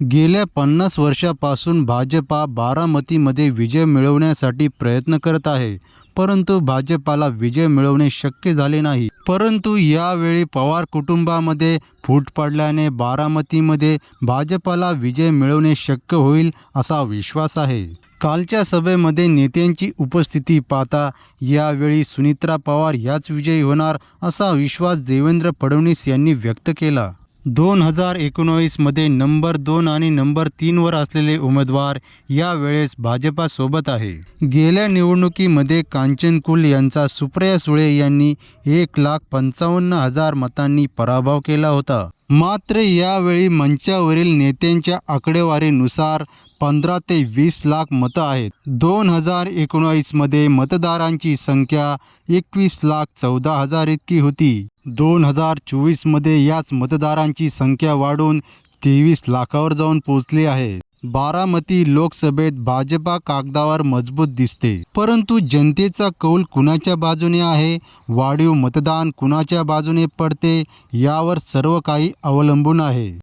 गेल्या पन्नास वर्षापासून भाजपा बारामतीमध्ये विजय मिळवण्यासाठी प्रयत्न करत आहे परंतु भाजपाला विजय मिळवणे शक्य झाले नाही. परंतु यावेळी पवार कुटुंबामध्ये फूट पडल्याने बारामतीमध्ये भाजपाला विजय मिळवणे शक्य होईल असा विश्वास आहे. कालच्या सभेमध्ये नेत्यांची उपस्थिती पाहता यावेळी सुनित्रा पवार याच विजयी होणार असा विश्वास देवेंद्र फडणवीस यांनी व्यक्त केला. दोन हजार एकोणावीसमध्ये नंबर दोन आणि नंबर तीनवर असलेले उमेदवार यावेळेस भाजपासोबत आहे. गेल्या निवडणुकीमध्ये कांचन कुल यांचा सुप्रिया सुळे यांनी एक लाख पंचावन्न हजार मतांनी पराभव केला होता. मात्र यावेळी मंचावरील नेत्यांच्या आकडेवारीनुसार पंधरा ते वीस लाख मतं आहेत. दोन हजार एकोणावीसमध्ये मतदारांची संख्या एकवीस लाख चौदा हजार इतकी होती. दोन हजार चोवीसमध्ये याच मतदारांची संख्या वाढून तेवीस लाखावर जाऊन पोहोचली आहे. बारामती लोकसभेत भाजपा कागदावर मजबूत दिसते. परंतु जनतेचा कौल कुणाच्या बाजूने आहे? वाढीव मतदान कुणाच्या बाजूने पडते? यावर सर्व काही अवलंबून आहे.